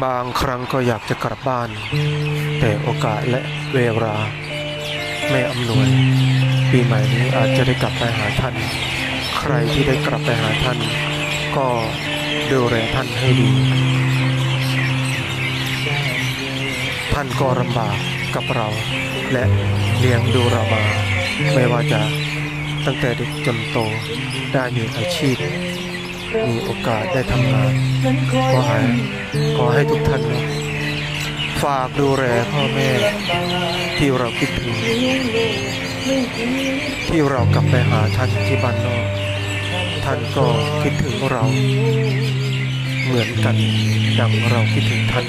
บางครั้งก็อยากจะกลับบ้าน แต่โอกาสและเวลาไม่อำนวย ปีใหม่นี้อาจจะได้กลับไปหาท่าน ใครที่ได้กลับไปหาท่าน ก็ดูแลท่านให้ดี ท่านก็ลำบากกับเรา และเลี้ยงดูเรามา ไม่ว่าจะตั้งแต่เด็กจนโตได้มีอาชีพ มีโอกาสได้ทำงานขอให้ขอให้ทุกท่านฝากดูแลพ่อแม่ที่เราคิดถึงที่เรากลับไปหาท่านที่บ้านนอกท่านก็คิดถึงเรา เหมือนกันดังเราคิดถึงท่าน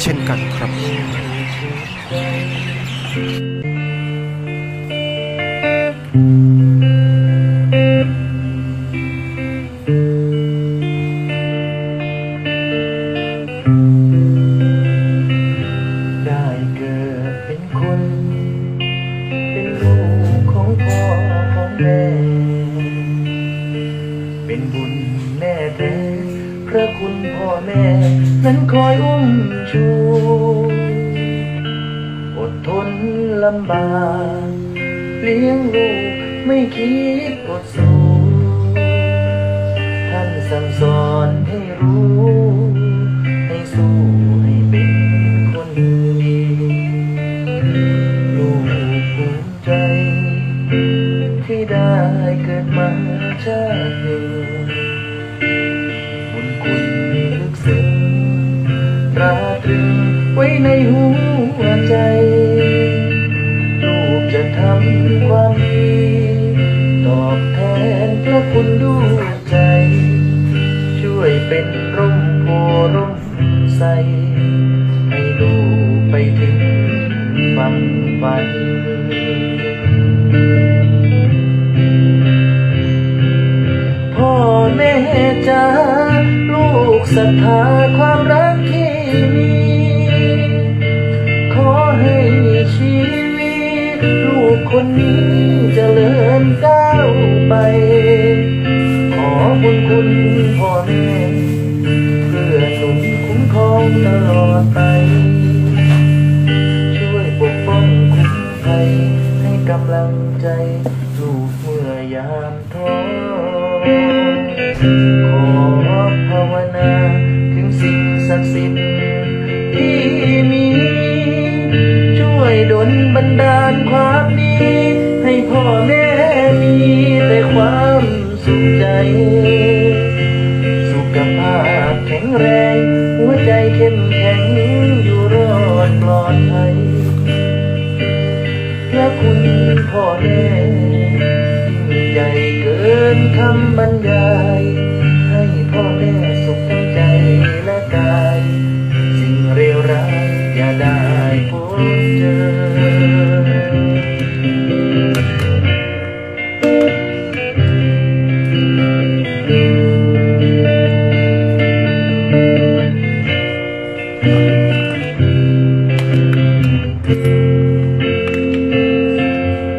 เช่นกันครับได้ คุณพ่อแม่ นั้นคอยอุ้มชูอดทนลำบากเลี้ยงลูกไม่คิดอดสู้ ท่านสั่งสอนให้รู้ ให้สู้ให้เป็นคนดี ลูกภูมิใจ ที่ได้เกิดมาชาติหนึ่ง หัวใจ ลูกจะทำความดี ตอบแทนพระคุณด้วยใจ ช่วยเป็นร่มโพร่มใส ให้ลูกไปถึงฝันฝันพ่อแม่จ้าลูกศรัทธาความรัก ลูกคนนี้จะเจริญก้าวไป ขอบุญคุณพ่อแม่ เพื่อหนุนคุ้มครองตลอดไป ช่วยปกป้องคุ้มภัยให้กำลังใจ ลูกเมื่อยามท้อขอภาวนาถึงสิ่งศักดิ์สิทธิ์ คุณพ่อแม่ยิ่งใหญ่เกินคำบรรยาย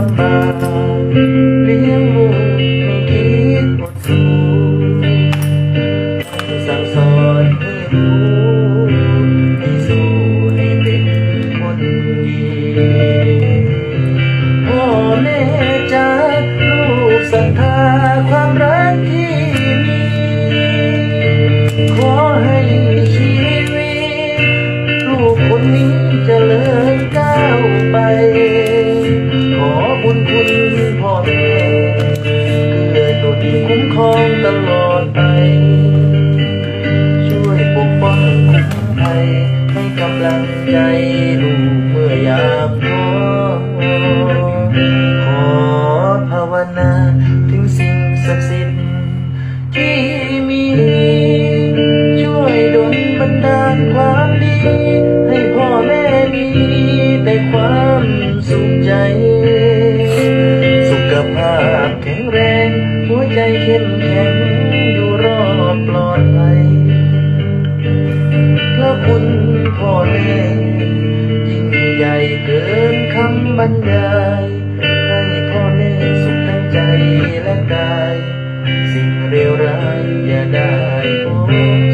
นำ รยายให้พ่อแม่สุขทั้งใจและกาย สิ่งเลวร้ายอย่าได้พบ